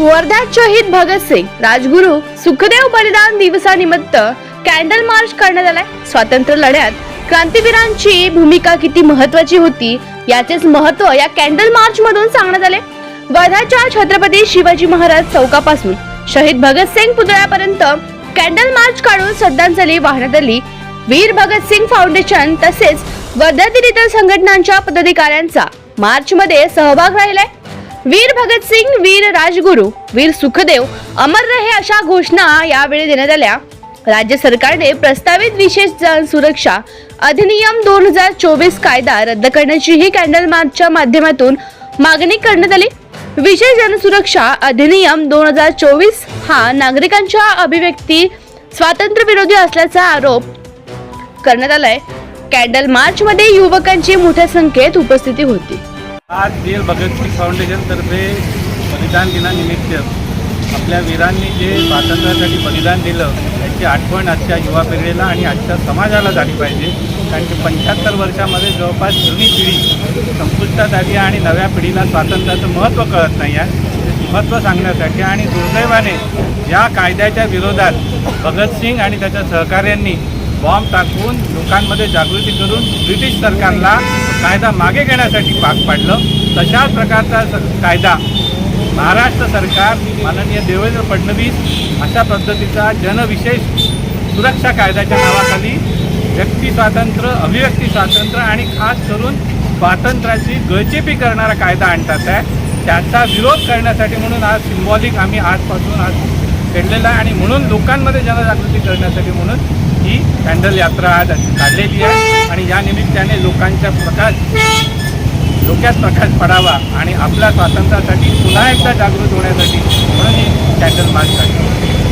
वर्ध्यात शहीद भगतसिंग राजगुरू सुखदेव बलिदान दिवसानिमित्त कॅन्डल मार्च करण्यात आलाय. स्वातंत्र्य लढ्यात क्रांतीवीरांची भूमिका किती महत्वाची होती याचेच महत्त्व या कॅन्डल मार्च मधून सांगण्यात आले वर्ध्याच्या छत्रपती शिवाजी महाराज चौकापासून शहीद भगतसिंग पुतळ्यापर्यंत कॅन्डल मार्च काढून श्रद्धांजली वाहण्यात आली. वीर भगतसिंग फाउंडेशन तसेच वर्ध्यातील इतर संघटनांच्या पदाधिकाऱ्यांचा मार्च मध्ये सहभाग राहिलाय. वीर भगतसिंग वीर राजगुरू वीर सुखदेव अमर रहे अशा घोषणा यावेळी देण्यात आल्या. राज्य सरकारने प्रस्तावित विशेष जन सुरक्षा अधिनियम दोन हजार चोवीस कायदा रद्द करण्याचीही कॅन्डल मार्चच्या माध्यमातून मागणी करण्यात आली. विशेष जनसुरक्षा अधिनियम दोन हजार चोवीस हा नागरिकांच्या अभिव्यक्ती स्वातंत्र्य विरोधी असल्याचा आरोप करण्यात आलाय. कॅन्डल मार्च मध्ये युवकांची मोठ्या संख्येत उपस्थिती होती. आज वीर भगतसिंग फाउंडेशनतर्फे बलिदान दिनानिमित्त आपल्या वीरांनी जे स्वातंत्र्यासाठी बलिदान दिलं त्याची आठवण आजच्या युवा पिढीला आणि आजच्या समाजाला झाली पाहिजे. कारण की पंच्याहत्तर वर्षामध्ये जवळपास जुनी पिढी संपुष्टात आली आणि नव्या पिढीला स्वातंत्र्याचं महत्त्व कळत नाही आहे. महत्त्व सांगण्यासाठी आणि दुर्दैवाने या कायद्याच्या विरोधात भगतसिंग आणि त्याच्या सहकार्यांनी बॉम्ब टाकून लोकांमध्ये जागृती करून ब्रिटिश सरकारला कायदा मागे घेण्यासाठी भाग पाडलं. तशाच प्रकारचा स- कायदा महाराष्ट्र सरकार माननीय देवेंद्र फडणवीस अशा पद्धतीचा जनविशेष सुरक्षा कायद्याच्या नावाखाली व्यक्ती स्वातंत्र्य अभिव्यक्ती स्वातंत्र्य आणि खास करून स्वातंत्र्याची गळचेपी करणारा कायदा आणतात आहे त्याचा विरोध करण्यासाठी म्हणून आज सिम्बॉलिक आम्ही आजपासून आज केलेला आहे आणि म्हणून लोकांमध्ये जनजागृती करण्यासाठी म्हणून ही कॅन्डल यात्रा आज काढलेली आहे. आणि या निमित्ताने लोकांच्या प्रकाश डोक्यात प्रकाश पडावा आणि आपल्या स्वातंत्र्यासाठी पुन्हा एकदा जागृत होण्यासाठी म्हणून ही कॅन्डल मार्च काढली.